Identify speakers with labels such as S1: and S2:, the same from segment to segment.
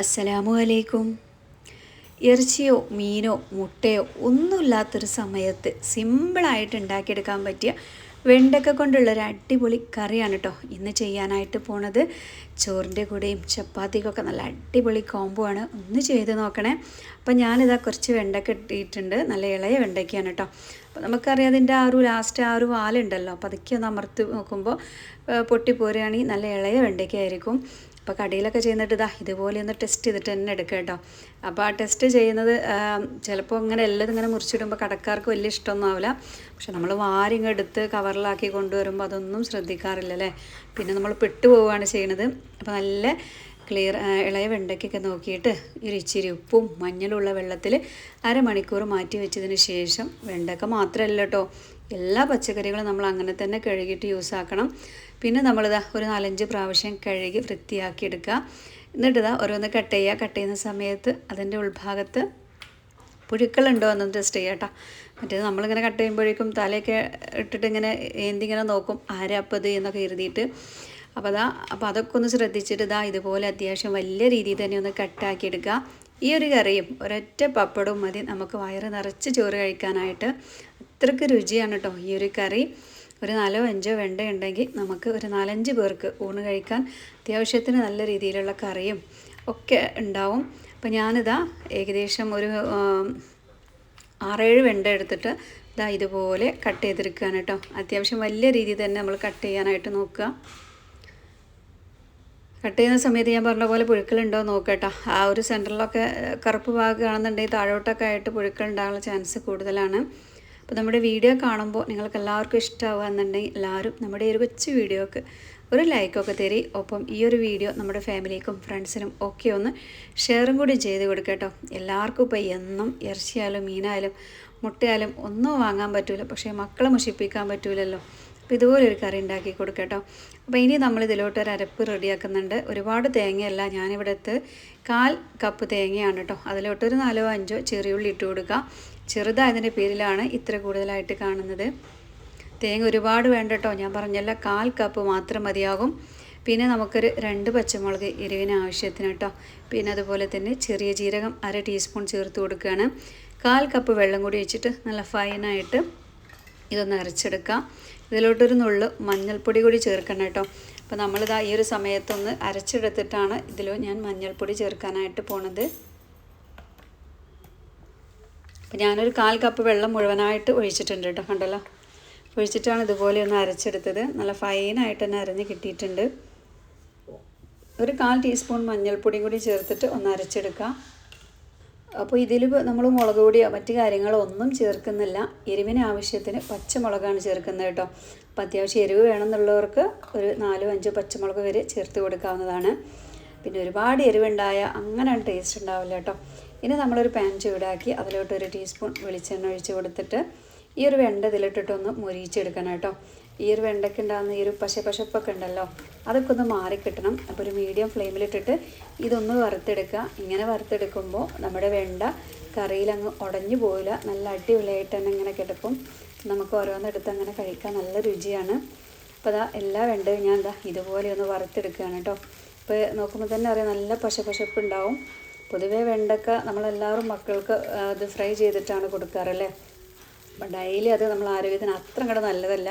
S1: അസ്സലാമു അലൈക്കും ഇറച്ചിയോ മീനോ മുട്ടയോ ഒന്നുമില്ലാത്തൊരു സമയത്ത് സിമ്പിളായിട്ട് ഉണ്ടാക്കിയെടുക്കാൻ പറ്റിയ വെണ്ടക്ക കൊണ്ടുള്ള ഒരു അടിപൊളി കറിയാണ് കേട്ടോ ഇന്ന് ചെയ്യാനായിട്ട് പോണത് ചോറിൻ്റെ കൂടെയും ചപ്പാത്തിക്കൊക്കെ നല്ല അടിപൊളി കോംബോ ആണ് ഒന്ന് ചെയ്ത് നോക്കണേ അപ്പം ഞാനിതാ കുറച്ച് വെണ്ടക്ക ഇട്ടിട്ടുണ്ട് നല്ല ഇളയ വെണ്ടയ്ക്കാണ് കേട്ടോ അപ്പോൾ നമുക്കറിയാം അതിൻ്റെ ആ ഒരു ലാസ്റ്റ് ആ ഒരു വാലുണ്ടല്ലോ അപ്പോൾ അതൊക്കെ ഒന്ന് അമർത്തി നോക്കുമ്പോൾ പൊട്ടിപ്പോരുകയാണെങ്കിൽ നല്ല ഇളയ വെണ്ടയ്ക്കായിരിക്കും അപ്പോൾ കടയിലൊക്കെ ചെയ്യുന്നിട്ട് ഇതാ ഇതുപോലെ ഒന്ന് ടെസ്റ്റ് ചെയ്തിട്ട് തന്നെ എടുക്കുക കേട്ടോ അപ്പോൾ ആ ടെസ്റ്റ് ചെയ്യുന്നത് ചിലപ്പോൾ ഇങ്ങനെ എല്ലാം ഇങ്ങനെ മുറിച്ചിടുമ്പോൾ കടക്കാർക്ക് വലിയ ഇഷ്ടമൊന്നും ആവില്ല പക്ഷെ നമ്മൾ വാരിങ്ങ് എടുത്ത് കവറിലാക്കി കൊണ്ടുവരുമ്പോൾ അതൊന്നും ശ്രദ്ധിക്കാറില്ല അല്ലേ പിന്നെ നമ്മൾ പെട്ടുപോവുകയാണ് ചെയ്യണത് അപ്പോൾ നല്ല ക്ലിയർ ഇളയ വെണ്ടയ്ക്കൊക്കെ നോക്കിയിട്ട് ഒരു ഇച്ചിരി ഉപ്പും മഞ്ഞളുള്ള വെള്ളത്തിൽ അരമണിക്കൂർ മാറ്റി വെച്ചതിന് ശേഷം വെണ്ടയ്ക്ക മാത്രമല്ല കേട്ടോ എല്ലാ പച്ചക്കറികളും നമ്മൾ അങ്ങനെ തന്നെ കഴുകിയിട്ട് യൂസ് ആക്കണം പിന്നെ നമ്മളിതാ ഒരു നാലഞ്ച് പ്രാവശ്യം കഴുകി വൃത്തിയാക്കി എടുക്കുക എന്നിട്ട് ഓരോന്ന് കട്ട് ചെയ്യുക കട്ട് ചെയ്യുന്ന സമയത്ത് അതിൻ്റെ ഉൾഭാഗത്ത് പുഴുക്കളുണ്ടോ എന്നൊന്ന് ടെസ്റ്റ് ചെയ്യാം കേട്ടോ മറ്റേത് നമ്മളിങ്ങനെ കട്ട് ചെയ്യുമ്പോഴേക്കും തലയൊക്കെ ഇട്ടിട്ട് ഇങ്ങനെ എന്തിങ്ങനെ നോക്കും ആരാപ്പത് എന്നൊക്കെ എഴുതിയിട്ട് അപ്പോൾ അതാ അപ്പോൾ അതൊക്കെ ഒന്ന് ശ്രദ്ധിച്ചിട്ട് ഇതാ ഇതുപോലെ അത്യാവശ്യം വലിയ രീതിയിൽ തന്നെ ഒന്ന് കട്ടാക്കി എടുക്കുക ഈ ഒരു കറിയും ഒരൊറ്റ പപ്പടവും മതി നമുക്ക് വയറ് നിറച്ച് ചോറ് കഴിക്കാനായിട്ട് അത്രയ്ക്ക് രുചിയാണ് കേട്ടോ ഈ ഒരു കറി ഒരു നാലോ അഞ്ചോ വെണ്ട നമുക്ക് ഒരു നാലഞ്ച് പേർക്ക് ഊണ് കഴിക്കാൻ അത്യാവശ്യത്തിന് നല്ല രീതിയിലുള്ള കറിയും ഒക്കെ ഉണ്ടാവും അപ്പോൾ ഞാനിതാ ഏകദേശം ഒരു ആറേഴ് വെണ്ട എടുത്തിട്ട് ഇതാ ഇതുപോലെ കട്ട് ചെയ്തെടുക്കുകയാണ് കേട്ടോ അത്യാവശ്യം വലിയ രീതിയിൽ തന്നെ നമ്മൾ കട്ട് ചെയ്യാനായിട്ട് നോക്കുക കട്ട് ചെയ്യുന്ന സമയത്ത് ഞാൻ പറഞ്ഞ പോലെ പുഴുക്കളുണ്ടോ നോക്കട്ടോ ആ ഒരു സെൻറ്ററിലൊക്കെ കറുപ്പ് ഭാഗം കാണുന്നുണ്ടെങ്കിൽ താഴോട്ടൊക്കെ ആയിട്ട് പുഴുക്കൾ ഉണ്ടാകാനുള്ള ചാൻസ് കൂടുതലാണ് അപ്പോൾ നമ്മുടെ വീഡിയോ കാണുമ്പോൾ നിങ്ങൾക്ക് എല്ലാവർക്കും ഇഷ്ടമാവുക എന്നുണ്ടെങ്കിൽ എല്ലാവരും നമ്മുടെ ഈ ഒരു കൊച്ചു വീഡിയോക്ക് ഒരു ലൈക്കൊക്കെ തരി ഒപ്പം ഈ ഒരു വീഡിയോ നമ്മുടെ ഫാമിലിക്കും ഫ്രണ്ട്സിനും ഒക്കെ ഒന്ന് ഷെയറും കൂടി ചെയ്ത് കൊടുക്കട്ടോ എല്ലാവർക്കും ഇപ്പോൾ എന്നും ഇറച്ചിയായാലും മീനായാലും മുട്ടയാലും ഒന്നും വാങ്ങാൻ പറ്റില്ല പക്ഷേ മക്കളെ മുഷിപ്പിക്കാൻ പറ്റില്ലല്ലോ അപ്പോൾ ഇതുപോലൊരു കറി ഉണ്ടാക്കി കൊടുക്കട്ടോ അപ്പോൾ ഇനി നമ്മൾ ഇതിലോട്ട് ഒരു അരപ്പ് റെഡിയാക്കുന്നുണ്ട് ഒരുപാട് തേങ്ങയല്ല ഞാനിവിടുത്തെ കാൽ കപ്പ് തേങ്ങയാണ് കേട്ടോ അതിലോട്ടൊരു നാലോ അഞ്ചോ ചെറിയുള്ളി ഇട്ട് കൊടുക്കുക ചെറുതായതിൻ്റെ പേരിലാണ് ഇത്ര കൂടുതലായിട്ട് കാണുന്നത് തേങ്ങ ഒരുപാട് വേണ്ട കേട്ടോ ഞാൻ പറഞ്ഞല്ല കാൽ കപ്പ് മാത്രം മതിയാകും പിന്നെ നമുക്കൊരു രണ്ട് പച്ചമുളക് എരിവിന് ആവശ്യത്തിന് കേട്ടോ പിന്നെ അതുപോലെ തന്നെ ചെറിയ ജീരകം അര ടീസ്പൂൺ ചേർത്ത് കൊടുക്കുകയാണ് കാൽ കപ്പ് വെള്ളം കൂടി വെച്ചിട്ട് നല്ല ഫൈനായിട്ട് ഇതൊന്ന് അരച്ചെടുക്കാം ഇതിലോട്ടൊരു നുള്ള് മഞ്ഞൾപ്പൊടി കൂടി ചേർക്കണം കേട്ടോ അപ്പോൾ നമ്മളിതാ ഈ ഒരു സമയത്തൊന്ന് അരച്ചെടുത്തിട്ടാണ് ഇതിലോ ഞാൻ മഞ്ഞൾപ്പൊടി ചേർക്കാനായിട്ട് പോണത് അപ്പോൾ ഞാനൊരു കാൽ കപ്പ് വെള്ളം മുഴുവനായിട്ട് ഒഴിച്ചിട്ടുണ്ട് കേട്ടോ കണ്ടല്ലോ ഒഴിച്ചിട്ടാണ് ഇതുപോലെ ഒന്ന് അരച്ചെടുത്തത് നല്ല ഫൈനായിട്ട് തന്നെ അരഞ്ഞ് കിട്ടിയിട്ടുണ്ട് ഒരു കാൽ ടീസ്പൂൺ മഞ്ഞൾപ്പൊടിയും കൂടി ചേർത്തിട്ട് ഒന്ന് അരച്ചെടുക്കാം അപ്പോൾ ഇതിൽ നമ്മൾ മുളക് പൊടിയോ മറ്റു കാര്യങ്ങളോ ഒന്നും ചേർക്കുന്നില്ല എരിവിന് ആവശ്യത്തിന് പച്ചമുളകാണ് ചേർക്കുന്നത് കേട്ടോ അപ്പോൾ അത്യാവശ്യം എരിവ് വേണമെന്നുള്ളവർക്ക് ഒരു നാലോ അഞ്ചോ പച്ചമുളക് വരെ ചേർത്ത് കൊടുക്കാവുന്നതാണ് പിന്നെ ഒരുപാട് എരിവുണ്ടായ അങ്ങനെയാണ് ടേസ്റ്റ് ഉണ്ടാവില്ല കേട്ടോ ഇനി നമ്മളൊരു പാൻ ചൂടാക്കി അതിലോട്ട് ഒരു ടീസ്പൂൺ വെളിച്ചെണ്ണ ഒഴിച്ച് കൊടുത്തിട്ട് ഈ ഒരു വെണ്ട ഇതിലിട്ടിട്ടൊന്ന് മുരിയിച്ചെടുക്കണം കേട്ടോ ഈ ഒരു വെണ്ടയ്ക്ക് ഉണ്ടാകുന്ന ഈ ഒരു പശ പശപ്പൊക്കെ ഉണ്ടല്ലോ അതൊക്കെ ഒന്ന് മാറിക്കിട്ടണം അപ്പോൾ ഒരു മീഡിയം ഫ്ലെയിമിലിട്ടിട്ട് ഇതൊന്ന് വറുത്തെടുക്കുക ഇങ്ങനെ വറുത്തെടുക്കുമ്പോൾ നമ്മുടെ വെണ്ട കറിയിലങ്ങ് ഉടഞ്ഞു പോയില്ല നല്ല അടിപൊളിയായിട്ട് തന്നെ ഇങ്ങനെ കിടക്കും നമുക്ക് ഓരോന്നെടുത്ത് അങ്ങനെ കഴിക്കാൻ നല്ല രുചിയാണ് അപ്പോൾ അതാ എല്ലാ വെണ്ടയും ഞാൻ എന്താ ഇതുപോലെ ഒന്ന് വറുത്തെടുക്കുകയാണ് കേട്ടോ ഇപ്പോൾ നോക്കുമ്പോൾ തന്നെ അറിയാം നല്ല പശ പശപ്പ് ഉണ്ടാവും പൊതുവേ വെണ്ടക്ക നമ്മളെല്ലാവരും മക്കൾക്ക് അത് ഫ്രൈ ചെയ്തിട്ടാണ് കൊടുക്കാറല്ലേ അപ്പം ഡെയിലി അത് നമ്മൾ ആരോഗ്യത്തിന് അത്ര കൂടെ നല്ലതല്ല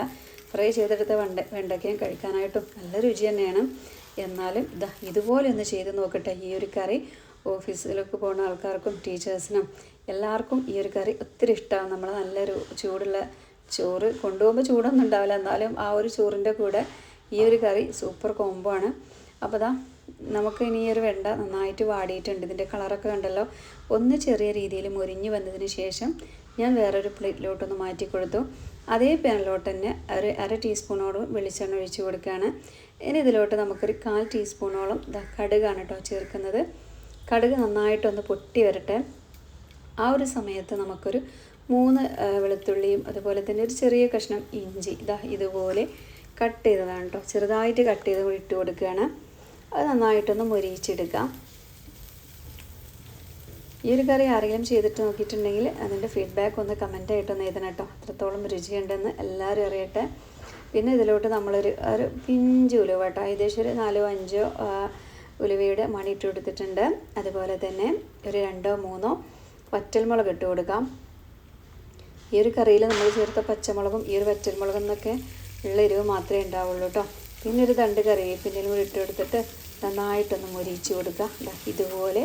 S1: ഫ്രൈ ചെയ്തെടുത്ത വെണ്ട വെണ്ടയ്ക്കയും കഴിക്കാനായിട്ടും നല്ല രുചി തന്നെയാണ് എന്നാലും ഇത് ഇതുപോലെ ഒന്ന് ചെയ്ത് നോക്കട്ടെ ഈ ഒരു കറി ഓഫീസിലൊക്കെ പോകുന്ന ആൾക്കാർക്കും ടീച്ചേഴ്സിനും എല്ലാവർക്കും ഈ ഒരു കറി ഒത്തിരി ഇഷ്ടമാണ് നമ്മൾ നല്ലൊരു ചൂടുള്ള ചോറ് കൊണ്ടുപോകുമ്പോൾ ചൂടൊന്നും ഉണ്ടാവില്ല എന്നാലും ആ ഒരു ചോറിൻ്റെ കൂടെ ഈ ഒരു കറി സൂപ്പർ കോംബോ ആണ് അപ്പോൾ ഇതാ നമുക്ക് ഇനി ഒരു വെണ്ട നന്നായിട്ട് വാടിയിട്ടുണ്ട് ഇതിൻ്റെ കളറൊക്കെ ഉണ്ടല്ലോ ഒന്ന് ചെറിയ രീതിയിൽ മുരിഞ്ഞു വന്നതിന് ശേഷം ഞാൻ വേറൊരു പ്ലേറ്റിലോട്ടൊന്ന് മാറ്റി കൊടുത്തു അതേ പാനിലോട്ട് തന്നെ ഒരു അര ടീസ്പൂണോളം വെളിച്ചെണ്ണ ഒഴിച്ചു കൊടുക്കുകയാണ് ഇനി ഇതിലോട്ട് നമുക്കൊരു കാൽ ടീസ്പൂണോളം കടുകാണ് കേട്ടോ ചേർക്കുന്നത് കടുക് നന്നായിട്ടൊന്ന് പൊട്ടി വരട്ടെ ആ ഒരു സമയത്ത് നമുക്കൊരു മൂന്ന് വെളുത്തുള്ളിയും അതുപോലെ തന്നെ ഒരു ചെറിയ കഷ്ണം ഇഞ്ചി ഇതാ ഇതുപോലെ കട്ട് ചെയ്തതാണ് കേട്ടോ ചെറുതായിട്ട് കട്ട് ചെയ്ത് ഇട്ട് കൊടുക്കുകയാണ് അത് നന്നായിട്ടൊന്ന് മുരിയിച്ചെടുക്കാം ഈ ഒരു കറി ആരെങ്കിലും ചെയ്തിട്ട് നോക്കിയിട്ടുണ്ടെങ്കിൽ അതിൻ്റെ ഫീഡ്ബാക്ക് ഒന്ന് കമൻ്റ് ആയിട്ടൊന്ന് എഴുതണം കേട്ടോ അത്രത്തോളം രുചിയുണ്ടെന്ന് എല്ലാവരും അറിയട്ടെ പിന്നെ ഇതിലോട്ട് നമ്മളൊരു ഒരു പിഞ്ച് ഉലുവ കേട്ടോ ഏകദേശം ഒരു നാലോ അഞ്ചോ ഉലുവയുടെ മണി ഇട്ട് കൊടുത്തിട്ടുണ്ട് അതുപോലെ തന്നെ ഒരു രണ്ടോ മൂന്നോ പറ്റൽമുളക് ഇട്ട് കൊടുക്കാം ഈ ഒരു കറിയിൽ നമ്മൾ ചേർത്ത പച്ചമുളകും ഈ ഒരു വറ്റൽമുളകും എന്നൊക്കെ ഉള്ള എരിവ് മാത്രമേ ഉണ്ടാവുള്ളൂ കേട്ടോ പിന്നെ ഒരു തണ്ട് കറിവേപ്പിൻ്റെയും കൂടി ഇട്ട് കൊടുത്തിട്ട് നന്നായിട്ടൊന്ന് മുരിച്ചു കൊടുക്കുക ഇതുപോലെ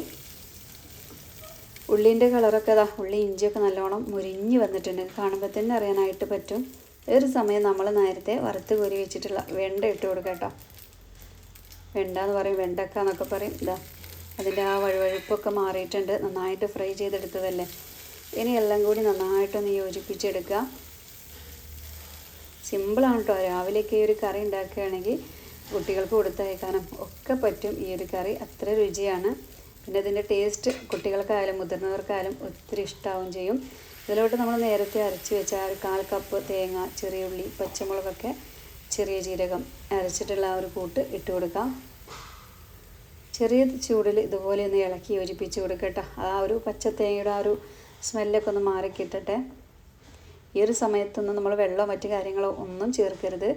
S1: ഉള്ളിൻ്റെ കളറൊക്കെ അതാ ഉള്ളി ഇഞ്ചിയൊക്കെ നല്ലോണം മുരിഞ്ഞ് വന്നിട്ടുണ്ട് കാണുമ്പോൾ തന്നെ അറിയാനായിട്ട് പറ്റും ഒരു സമയം നമ്മൾ നേരത്തെ വറുത്ത് കോരി വെച്ചിട്ടുള്ള വെണ്ട ഇട്ട് കൊടുക്കാം കേട്ടോ വെണ്ട എന്ന് പറയും വെണ്ടക്ക എന്നൊക്കെ പറയും ഇതാ അതിൻ്റെ ആ വഴുവഴുപ്പൊക്കെ മാറിയിട്ടുണ്ട് നന്നായിട്ട് ഫ്രൈ ചെയ്തെടുത്തതല്ലേ ഇനി എല്ലാം കൂടി നന്നായിട്ടൊന്ന് യോജിപ്പിച്ചെടുക്കുക സിമ്പിളാണ് കേട്ടോ രാവിലെയൊക്കെ ഈ ഒരു കറി ഉണ്ടാക്കുകയാണെങ്കിൽ കുട്ടികൾക്ക് കൊടുത്തയക്കാനും ഒക്കെ പറ്റും ഈ ഒരു കറി അത്ര രുചിയാണ് പിന്നെ ഇതിൻ്റെ ടേസ്റ്റ് കുട്ടികൾക്കായാലും മുതിർന്നവർക്കായാലും ഒത്തിരി ഇഷ്ടാവും ചെയ്യും ഇതിലോട്ട് നമ്മൾ നേരത്തെ അരച്ച് വെച്ച ആ ഒരു കാൽ കപ്പ് തേങ്ങ ചെറിയ ഉള്ളി പച്ചമുളകൊക്കെ ചെറിയ ജീരകം അരച്ചിട്ടുള്ള ആ ഒരു കൂട്ട് ഇട്ട് കൊടുക്കാം ചെറിയ ചൂടിൽ ഇതുപോലെ ഒന്ന് ഇളക്കി യോജിപ്പിച്ച് കൊടുക്കട്ടോ ആ ഒരു പച്ച തേങ്ങയുടെ ആ ഒരു സ്മെല്ലൊക്കെ ഒന്ന് മാറി ഈ ഒരു സമയത്തൊന്നും നമ്മൾ വെള്ളമോ മറ്റു കാര്യങ്ങളോ ഒന്നും ചേർക്കരുത്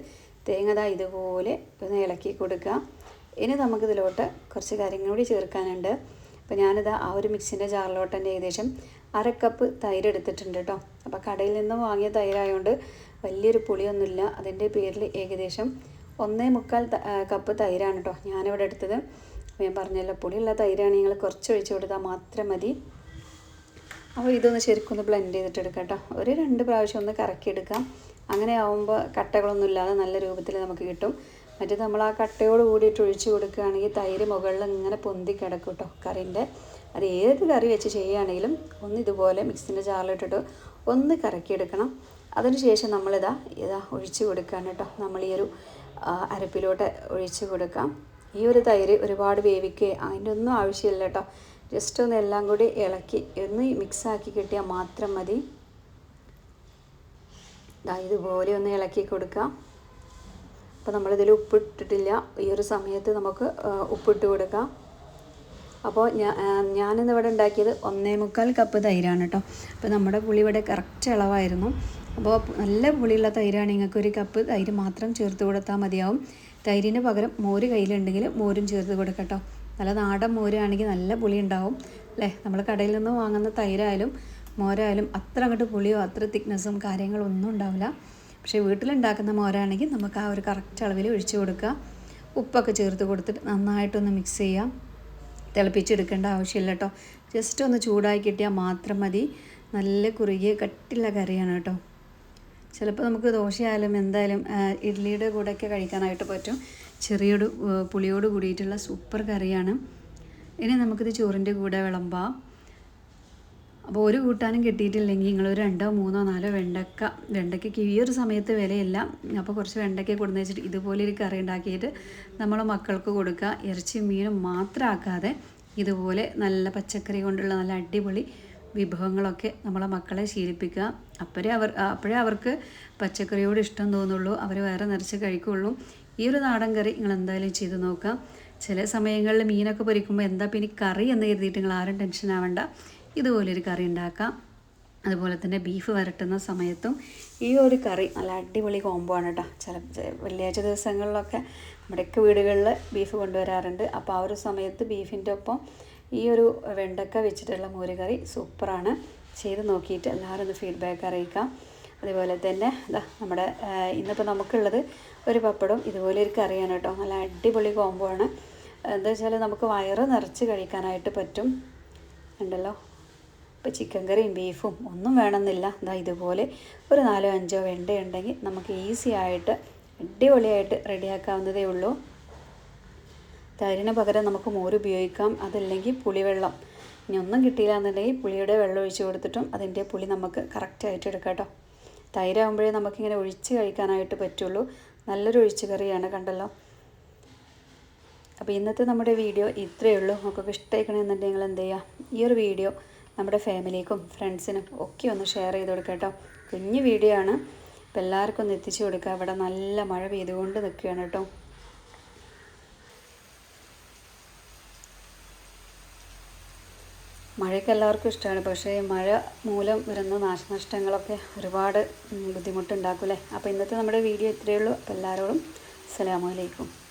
S1: തേങ്ങത ഇതുപോലെ ഒന്ന് ഇളക്കി കൊടുക്കുക ഇനി നമുക്കിതിലോട്ട് കുറച്ച് കാര്യങ്ങൾ കൂടി ചേർക്കാനുണ്ട് അപ്പോൾ ഞാനിത് ആ ഒരു മിക്സിൻ്റെ ജാറിലോട്ട് തന്നെ ഏകദേശം അര കപ്പ് തൈര് എടുത്തിട്ടുണ്ട് കേട്ടോ അപ്പോൾ കടയിൽ നിന്ന് വാങ്ങിയ തൈരായതുകൊണ്ട് വലിയൊരു പുളിയൊന്നുമില്ല അതിൻ്റെ പേരിൽ ഏകദേശം ഒന്നേ മുക്കാൽ കപ്പ് തൈരാണ് കേട്ടോ ഞാനിവിടെ എടുത്തത് ഞാൻ പറഞ്ഞല്ലോ പുളിയുള്ള തൈരാണ് നിങ്ങൾ കുറച്ച് ഒഴിച്ചു കൊടുത്താൽ മാത്രം മതി അപ്പോൾ ഇതൊന്ന് ശരിക്കും ഒന്ന് ബ്ലെൻഡ് ചെയ്തിട്ട് എടുക്കാം കേട്ടോ ഒരു രണ്ട് പ്രാവശ്യം ഒന്ന് കറക്കി എടുക്കാം അങ്ങനെ ആവുമ്പോൾ കട്ടകളൊന്നും ഇല്ലാതെ നല്ല രൂപത്തിൽ നമുക്ക് കിട്ടും മറ്റേ നമ്മൾ ആ കട്ടയോട് കൂടിയിട്ട് ഒഴിച്ച് കൊടുക്കുകയാണെങ്കിൽ തൈര് മുകളിൽ ഇങ്ങനെ പൊന്തി കിടക്കും കേട്ടോ കറിൻ്റെ അത് ഏത് കറി വെച്ച് ചെയ്യുകയാണെങ്കിലും ഒന്ന് ഇതുപോലെ മിക്സിൻ്റെ ചാറിലിട്ടിട്ട് ഒന്ന് കറക്കിയെടുക്കണം അതിനുശേഷം നമ്മളിതാ ഇതാ ഒഴിച്ച് കൊടുക്കുകയാണ് കേട്ടോ നമ്മൾ ഈ ഒരു അരപ്പിലോട്ട് ഒഴിച്ച് കൊടുക്കാം ഈ ഒരു തൈര് ഒരുപാട് വേവിക്കുകയും അതിൻ്റെ ഒന്നും ആവശ്യമില്ല കേട്ടോ ജസ്റ്റ് ഒന്ന് എല്ലാം കൂടി ഇളക്കി ഒന്ന് മിക്സാക്കി കിട്ടിയാൽ മാത്രം മതി ഇതുപോലെ ഒന്ന് ഇളക്കി കൊടുക്കാം അപ്പോൾ നമ്മളിതിൽ ഉപ്പിട്ടിട്ടില്ല ഈ ഒരു സമയത്ത് നമുക്ക് ഉപ്പിട്ട് കൊടുക്കാം അപ്പോൾ ഞാൻ ഞാനിന്നിവിടെ ഉണ്ടാക്കിയത് ഒന്നേ മുക്കാൽ കപ്പ് തൈരാണ് കേട്ടോ അപ്പോൾ നമ്മുടെ പുളി ഇവിടെ കറക്റ്റ് ഇളവായിരുന്നു അപ്പോൾ നല്ല പുളിയുള്ള തൈരാണ് നിങ്ങൾക്ക് ഒരു കപ്പ് തൈര് മാത്രം ചേർത്ത് കൊടുത്താൽ മതിയാവും തൈരിന് പകരം മോര് കയ്യിലുണ്ടെങ്കിൽ മോരും ചേർത്ത് കൊടുക്കട്ടോ നല്ല നാടൻ മോരാണെങ്കിൽ നല്ല പുളി ഉണ്ടാവും അല്ലേ നമ്മൾ കടയിൽ നിന്ന് വാങ്ങുന്ന തൈരായാലും മോരായാലും അത്ര അങ്ങോട്ട് പുളിയോ അത്ര തിക്നെസ്സും കാര്യങ്ങളോ ഒന്നും ഉണ്ടാവില്ല പക്ഷേ വീട്ടിലുണ്ടാക്കുന്ന മോരാണെങ്കിൽ നമുക്ക് ആ ഒരു കറക്റ്റ് അളവിൽ ഒഴിച്ചു കൊടുക്കുക ഉപ്പൊക്കെ ചേർത്ത് കൊടുത്തിട്ട് നന്നായിട്ടൊന്ന് മിക്സ് ചെയ്യാം തിളപ്പിച്ചെടുക്കേണ്ട ആവശ്യമില്ല കേട്ടോ ജസ്റ്റ് ഒന്ന് ചൂടാക്കി കിട്ടിയാൽ മാത്രം മതി നല്ല കുറുകിയ കട്ടിയുള്ള കറിയാണ് കേട്ടോ ചിലപ്പോൾ നമുക്ക് ദോശയായാലും എന്തായാലും ഇഡ്ഡലിയുടെ കൂടെയൊക്കെ കഴിക്കാനായിട്ട് പറ്റും ചെറിയോട് പുളിയോട് കൂടിയിട്ടുള്ള സൂപ്പർ കറിയാണ് ഇനി നമുക്കിത് ചോറിൻ്റെ കൂടെ വിളമ്പാം അപ്പോൾ ഒരു കൂട്ടാനും കിട്ടിയിട്ടില്ലെങ്കിൽ നിങ്ങൾ രണ്ടോ മൂന്നോ നാലോ വെണ്ടക്ക വെണ്ടയ്ക്ക് ഈ ഒരു സമയത്ത് വിലയില്ല അപ്പോൾ കുറച്ച് വെണ്ടയ്ക്ക കൊടുന്ന് വെച്ചിട്ട് ഇതുപോലെ ഒരു കറി ഉണ്ടാക്കിയിട്ട് നമ്മൾ മക്കൾക്ക് കൊടുക്കുക ഇറച്ചി മീനും മാത്രമാക്കാതെ ഇതുപോലെ നല്ല പച്ചക്കറി കൊണ്ടുള്ള നല്ല അടിപൊളി വിഭവങ്ങളൊക്കെ നമ്മളെ മക്കളെ ശീലിപ്പിക്കുക അപ്പോഴേ അവർ അപ്പോഴേ അവർക്ക് പച്ചക്കറിയോട് ഇഷ്ടം തോന്നുള്ളൂ അവർ വേറെ നിറച്ച് കഴിക്കുള്ളൂ ഈ ഒരു നാടൻ കറി നിങ്ങൾ എന്തായാലും ചെയ്ത് നോക്കാം ചില സമയങ്ങളിൽ മീനൊക്കെ പൊരിക്കുമ്പോൾ എന്താ പിന്നെ കറി എന്ന് കരുതിയിട്ട് നിങ്ങൾ ആരും ടെൻഷൻ ആവണ്ട ഇതുപോലൊരു കറി ഉണ്ടാക്കാം അതുപോലെ തന്നെ ബീഫ് വരട്ടുന്ന സമയത്തും ഈ ഒരു കറി നല്ല അടിപൊളി കോംബോ ആണ് കേട്ടോ ചില വെള്ളിയാഴ്ച ദിവസങ്ങളിലൊക്കെ നമ്മുടെയൊക്കെ വീടുകളിൽ ബീഫ് കൊണ്ടുവരാറുണ്ട് അപ്പോൾ ആ ഒരു സമയത്ത് ബീഫിൻ്റെ ഒപ്പം ഈ ഒരു വെണ്ടക്ക വെച്ചിട്ടുള്ള മോരുകറി സൂപ്പറാണ് ചെയ്ത് നോക്കിയിട്ട് എല്ലാവരും ഒന്ന് ഫീഡ്ബാക്ക് അറിയിക്കാം അതുപോലെ തന്നെ ഇതാ നമ്മുടെ ഇന്നിപ്പോൾ നമുക്കുള്ളത് ഒരു പപ്പടവും ഇതുപോലെ ഒരു കറിയാണ് കേട്ടോ നല്ല അടിപൊളി കോംബോ ആണ് എന്താ വെച്ചാൽ നമുക്ക് വയറ് നിറച്ച് കഴിക്കാനായിട്ട് പറ്റും ഉണ്ടല്ലോ ഇപ്പോൾ ചിക്കൻ കറിയും ബീഫും ഒന്നും വേണമെന്നില്ല എന്താ ഇതുപോലെ ഒരു നാലോ അഞ്ചോ വെണ്ടയുണ്ടെങ്കിൽ ഉണ്ടെങ്കിൽ നമുക്ക് ഈസി ആയിട്ട് അടിപൊളിയായിട്ട് റെഡിയാക്കാവുന്നതേ ഉള്ളൂ തരിന് പകരം നമുക്ക് മോര് ഉപയോഗിക്കാം അതല്ലെങ്കിൽ പുളിവെള്ളം ഇനി ഒന്നും കിട്ടിയില്ല എന്നുണ്ടെങ്കിൽ പുളിയുടെ വെള്ളം ഒഴിച്ച് കൊടുത്തിട്ടും അതിൻ്റെ പുളി നമുക്ക് കറക്റ്റായിട്ട് എടുക്കാം കേട്ടോ തൈരാകുമ്പോഴേ നമുക്കിങ്ങനെ ഒഴിച്ച് കഴിക്കാനായിട്ട് പറ്റുള്ളൂ നല്ലൊരു ഒഴിച്ച് കറിയാണ് കണ്ടല്ലോ അപ്പോൾ ഇന്നത്തെ നമ്മുടെ വീഡിയോ ഇത്രയേ ഉള്ളൂ നമുക്കൊക്കെ ഇഷ്ടമായിക്കണമെന്നുണ്ടെങ്കിൽ എന്ത് ചെയ്യുക ഈ ഒരു വീഡിയോ നമ്മുടെ ഫാമിലിക്കും ഫ്രണ്ട്സിനും ഒക്കെ ഒന്ന് ഷെയർ ചെയ്ത് കൊടുക്കുക കേട്ടോ കുഞ്ഞു വീഡിയോ ആണ് അപ്പോൾ എല്ലാവർക്കും ഒന്ന് എത്തിച്ചു കൊടുക്കുക ഇവിടെ നല്ല മഴ പെയ്തുകൊണ്ട് നിൽക്കുകയാണ് കേട്ടോ മഴയൊക്കെ എല്ലാവർക്കും ഇഷ്ടമാണ് പക്ഷേ മഴ മൂലം വരുന്ന നാശനഷ്ടങ്ങളൊക്കെ ഒരുപാട് ബുദ്ധിമുട്ടുണ്ടാക്കും അല്ലേ അപ്പോൾ ഇന്നത്തെ നമ്മുടെ വീഡിയോ ഇത്രയേ ഉള്ളൂ അപ്പോൾ എല്ലാവരോടും അലൈക്കും